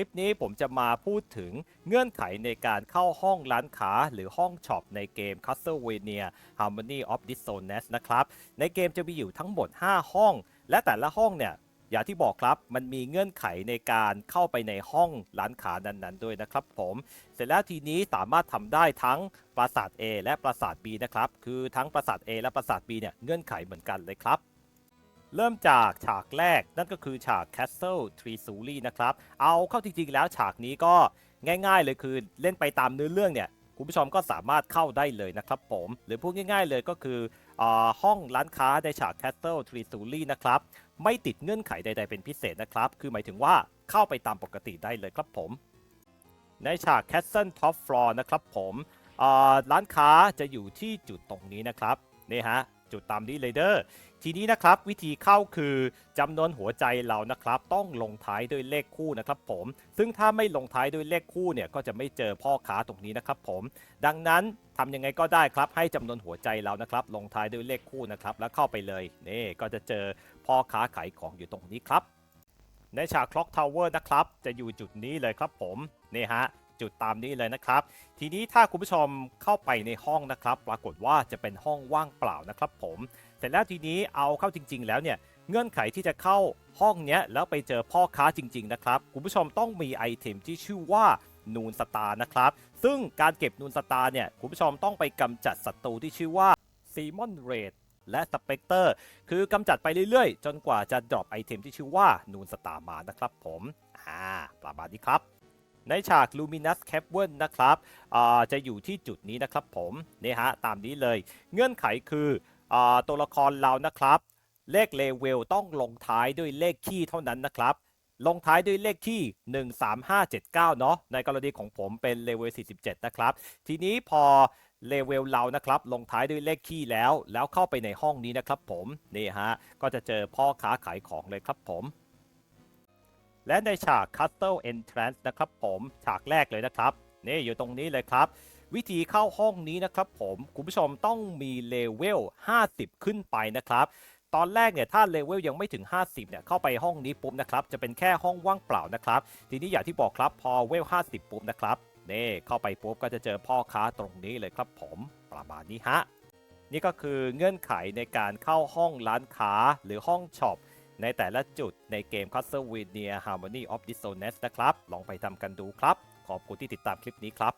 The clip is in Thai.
ลิปนี้ผมจะมาพูดถึงเงื่อนไขในการเข้าห้องร้านค้าหรือห้องช็อปในเกม Castlevania Harmony of Dissonance นะครับ ในเกมจะมีอยู่ทั้งหมด 5 ห้อง และแต่ละห้องเนี่ยอย่างที่บอกครับมันมีเงื่อนไขในการเข้าไปในห้องร้านค้านั้นๆ ด้วยนะครับผม เสร็จแล้วทีนี้สามารถทำได้ทั้งปราสาท A และปราสาท B นะครับ คือทั้งปราสาท A และปราสาท B เนี่ยเงื่อนไขเหมือนกันเลยครับ เริ่มจากฉากแรกนั่นก็คือฉาก Castle t r e e s u l y นะครับ เอาเข้าจริงๆแล้วฉากนี้ก็ง่ายๆเลยคือเล่นไปตามเนื้อเรื่องเนี่ยคุณผู้ชมก็สามารถเข้าได้เลยนะครับผม หรือพูดง่าย ๆเลยก็คืออาห้องร้านค้าในฉาก Castle t r e e s u l y นะครับไม่ติดเงื่อนไขใด ๆ เป็นพิเศษนะครับ คือหมายถึงว่าเข้าไปตามปกติได้เลยครับผม ในฉาก Castle Top Floor นะครับผมอ่าร้านค้าจะอยู่ที่จุดตรงนี้นะครับนี่ฮะ จุดตามนี้เลยเด้อทีนี้นะครับวิธีเข้าคือจำนวนหัวใจเรานะครับ ต้องลงท้ายด้วยเลขคู่นะครับผม ซึ่งถ้าไม่ลงท้ายด้วยเลขคู่เนี่ยก็จะไม่เจอพ่อค้าตรงนี้นะครับผม ดังนั้นทำยังไงก็ได้ครับ ให้จำนวนหัวใจเรานะครับ ลงท้ายด้วยเลขคู่นะครับ แล้วเข้าไปเลยนี่ก็จะเจอพ่อค้าขายของอยู่ตรงนี้ครับในฉาก Clock Tower นะครับ จะอยู่จุดนี้เลยครับผมนี่ฮะ จุดตามนี้เลยนะครับ ทีนี้ถ้าคุณผู้ชมเข้าไปในห้องนะครับ ปรากฏว่าจะเป็นห้องว่างเปล่านะครับผมเสร็จแล้วทีนี้เอาเข้าจริง ๆ แล้วเนี่ยเงื่อนไขที่จะเข้าห้องเนี้ยแล้วไปเจอพ่อค้าจริง ๆ นะครับ คุณผู้ชมต้องมีไอเทมที่ชื่อว่านูนสตาร์นะครับ ซึ่งการเก็บนูนสตาร์เนี่ยคุณผู้ชมต้องไปกำจัดศัตรูที่ชื่อว่าซีมอนเรดและสเปกเตอร์คือกำจัดไปเรื่อยๆ จนกว่าจะดรอปไอเทมที่ชื่อว่านูนสตาร์มานะครับผม อ่า ประมาณนี้ครับ ในฉาก Luminous Cavern นะครับจะอยู่ที่จุดนี้นะครับผมนี่ฮะตามนี้เลย เงื่อนไขคืออตัวละครเรานะครับ เลขเลเวลต้องลงท้ายด้วยเลขคี่เท่านั้นนะครับ ลงท้ายด้วยเลขที่ 13579 เนาะในกรณีของผมเป็นเลเวล 47 นะครับ ทีนี้พอเลเวลเรานะครับ ลงท้ายด้วยเลขคี่แล้ว แล้วเข้าไปในห้องนี้นะครับผม นี่ฮะ ก็จะเจอพ่อค้าขายของเลยครับผม และในฉาก Castle Entrance นะครับผมฉากแรกเลยนะครับนี่อยู่ตรงนี้เลยครับ วิธีเข้าห้องนี้นะครับผมคุณผู้ชมต้องมีเลเวล 50 ขึ้นไปนะครับ ตอนแรกเนี่ยถ้าเลเวลยังไม่ถึง 50เนี่ยเข้าไปห้องนี้ปุ๊บนะครับจะเป็นแค่ห้องว่างเปล่านะครับ ทีนี้อย่างที่บอกครับพอเวล 50 ปุ๊บนะครับนี่เข้าไปปุ๊บก็จะเจอพ่อค้าตรงนี้เลยครับผมประมาณนี้ฮะนี่ก็คือเงื่อนไขในการเข้าห้องร้านค้าหรือห้องช็อป ในแต่ละจุดในเกม Castlevania Harmony of Dissonance นะครับ ลองไปทำกันดูครับ ขอบคุณที่ติดตามคลิปนี้ครับ